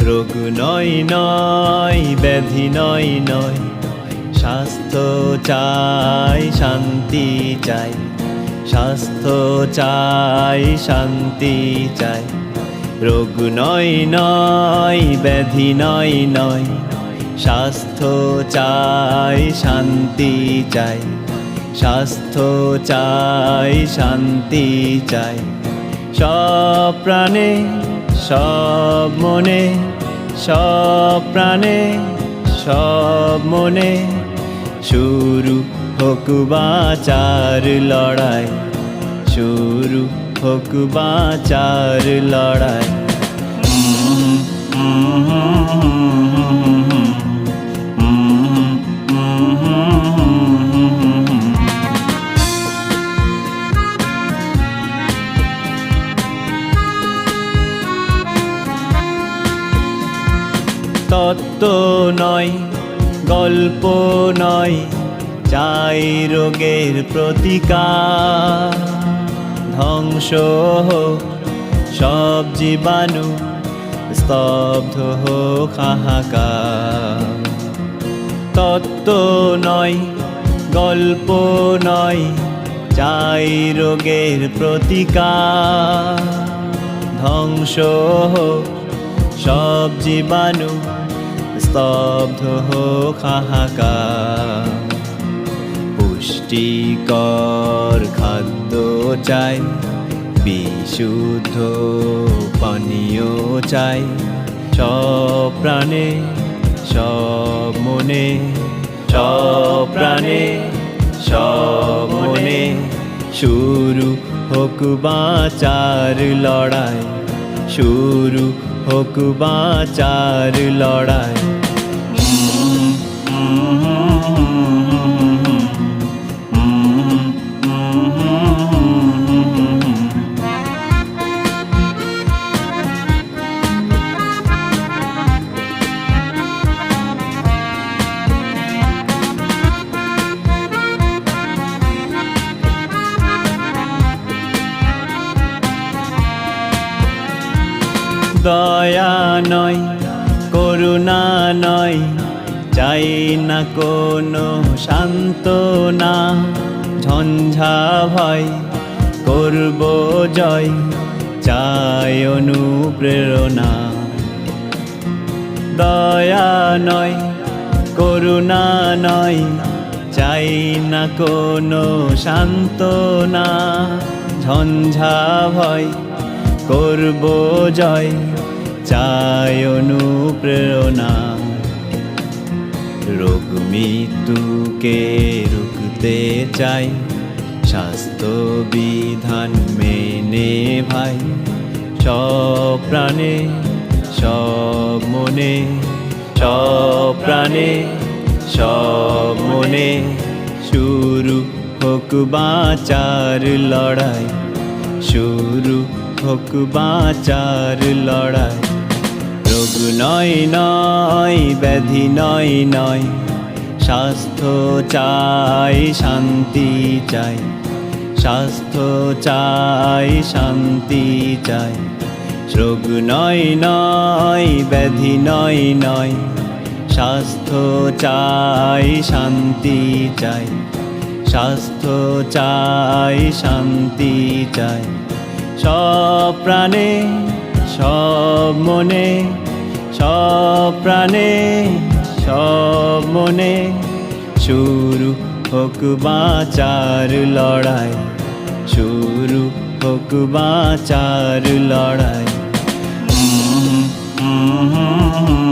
রোগ নয় নয়, ব্যাধি নয় নয়। স্বাস্থ্য চাই, শান্তি চাই। স্বাস্থ্য চাই, শান্তি চাই। রোগ নয় নয়, ব্যাধি নয় নয়। স্বাস্থ্য চাই, শান্তি চাই। স্বাস্থ্য চাই, শান্তি চাই। সব প্রাণে, সব মনে সব প্রাণে সব মনে। শুরু হোক বাচার লড়াই শুরু হোক বাচার লড়াই। তত্ত্ব নয়, গল্প নয়, চাই রোগের প্রতিকার। ধ্বংস হোক সব জীবাণু, স্তব্ধ হোক হাহাকার। তত্ত্ব নয়, গল্প নয়, চাই রোগের প্রতিকার। ধ্বংস হোক সব জীবাণু স্তব্ধ হোক পুষ্টিকর খাদ্য চাই, বিশুদ্ধ পানীয় চাই। সব প্রাণে, সব মনে, সব প্রাণে, সব মনে। শুরু হোক বাচার লড়াই, শুরু হোক বাঁচার লড়াই। দয়া নয়, করুণা নয়, চাই না কোনো শান্ত না ঝঞ্ঝা ভয় করব জয়, চাই অনুপ্রেরণা। দয়া নয়, করুণা নয়, চাই না কোনো সান্ত্বনা। ঝঞ্ঝা ভয় করব জয়, চাই অনুপ্রেরণা। রোগ মৃত্যুকে রুখতে চাই, স্বাস্থ্য বিধান মেনে ভাই। সব প্রাণে, সব মনে, সব প্রাণে, সব মনে। শুরু হোক বাচার লড়াই, শুরু হোক বাচার লড়াই। রোগ নয় নয়, ব্যাধি নয় নয়। স্বাস্থ্য চাই, শান্তি চাই। স্বাস্থ্য চাই, শান্তি চাই। রোগ নয় নয়, ব্যাধি নয় নয়। স্বাস্থ্য চাই, শান্তি চাই। স্বাস্থ্য চাই, শান্তি চাই। সব প্রাণে, সব মনে, সব প্রাণে, সব মনে চুরু হোক বাঁচার লড়াই চুরু হোক বাঁচার লড়াই mm-hmm.